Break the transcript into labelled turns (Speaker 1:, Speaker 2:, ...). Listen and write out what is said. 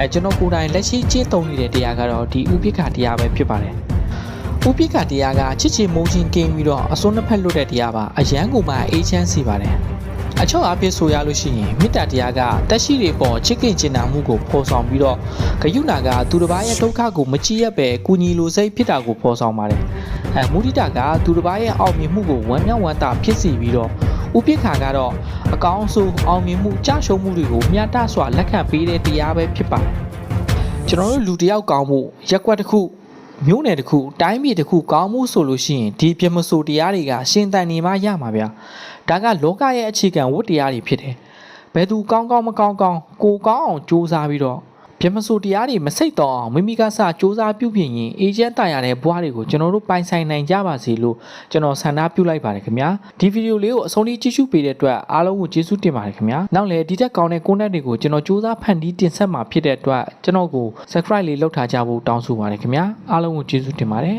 Speaker 1: အဲကျွန်တော်ကိုယ်တိုင်လက်ရှိကျင့်သုံးနေတဲ့တရားကတော့ဒီဥပိ္ပခတရားပဲဖြစ်ပါတယ်ဥပိ္ပခတရားကချစ်ချင်မိုးချင်းကင်းပြီးတော့အစွန်းနှစ်ဖက်လွတ်တဲ့တရားပါအယံကိုမှအေးချမ်းစီပါတယ်အချော့အပြစ်ဆိုရလို့ရှိရင်မေတ္တာတရားကတက်ရှိတွေပေါ်ချစ်ခင်ကျင်နာမှုကိုဖော်ဆောင်ပြီးတော့ဂယုဏကသူတစ်ပါးရဲ့ဒုက္ခကိုမကြည့်ရပဲကုညီလိုစိတ်ဖြစ်တာကိုဖော်ဆောင်ပါတယ်အဲမုဒိတာကသူတစ်ပါးရဲ့အောင်မြင်မှုကိုဝမ်းမြောက်ဝမ်းသာဖြစ်စီပြီးတော့ ဥပိ္ပခကတော့အကောင်းဆုံးအောင်မြင်မှုကြရှုံးမှုတွေကိုမျှတစွာလက်ခံပေးတဲ့တရားပဲဖြစ်ပါတယ်ကျွန်တော်တို့လူတစ်ယောက်ကောင်းမှုရက်ကွက်တစ်ခုမျိုးနယ်တစ်ခုတိုင်းပြည်တစ်ခုကောင်းမှုဆိုလို့ရှိရင်ဒီပြမဆိုတရားတွေကရှင်တန်နေမှရမှာဗျာဒါကလောကရဲ့အခြေခံဝတ္တရားတွေဖြစ်တယ်ဘယ်သူကောင်းကောင်းမကောင်းကောင်းကိုကောင်းအောင်စူးစမ်းပြီးတော့ ပြမဆိုတရားတွေမစိတ်တော့အောင်မိမိကစစူးစမ်းပြုပြင်ရင်အေဂျင့်တိုင်ရတဲ့ဘွားတွေကိုကျွန်တော်တို့ပိုင်ဆိုင်နိုင်ကြပါစေလို့ကျွန်တော်ဆန္ဒပြုလိုက်ပါတယ်ခင်ဗျာဒီဗီဒီယိုလေးကိုအဆုံးထိကြည့်ရှုပေးတဲ့အတွက်အားလုံးကိုကျေးဇူးတင်ပါတယ်ခင်ဗျာနောက်လည်းဒီတက်ကောင်းတဲ့ content တွေကိုကျွန်တော်စူးစမ်းဖန်တီးတင်ဆက်မှာဖြစ်တဲ့အတွက်ကျွန်တော်ကို subscribe လေးလုပ်ထားကြဖို့တောင်းဆိုပါတယ်ခင်ဗျာအားလုံးကိုကျေးဇူးတင်ပါတယ်